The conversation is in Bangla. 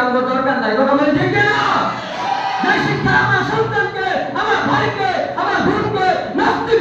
জানব দরকার নাই। কথা বলে ঠিক না যে শিক্ষা আমার সন্তানকে, আমার ভাইকে, আমার বোনকে নাস্তিক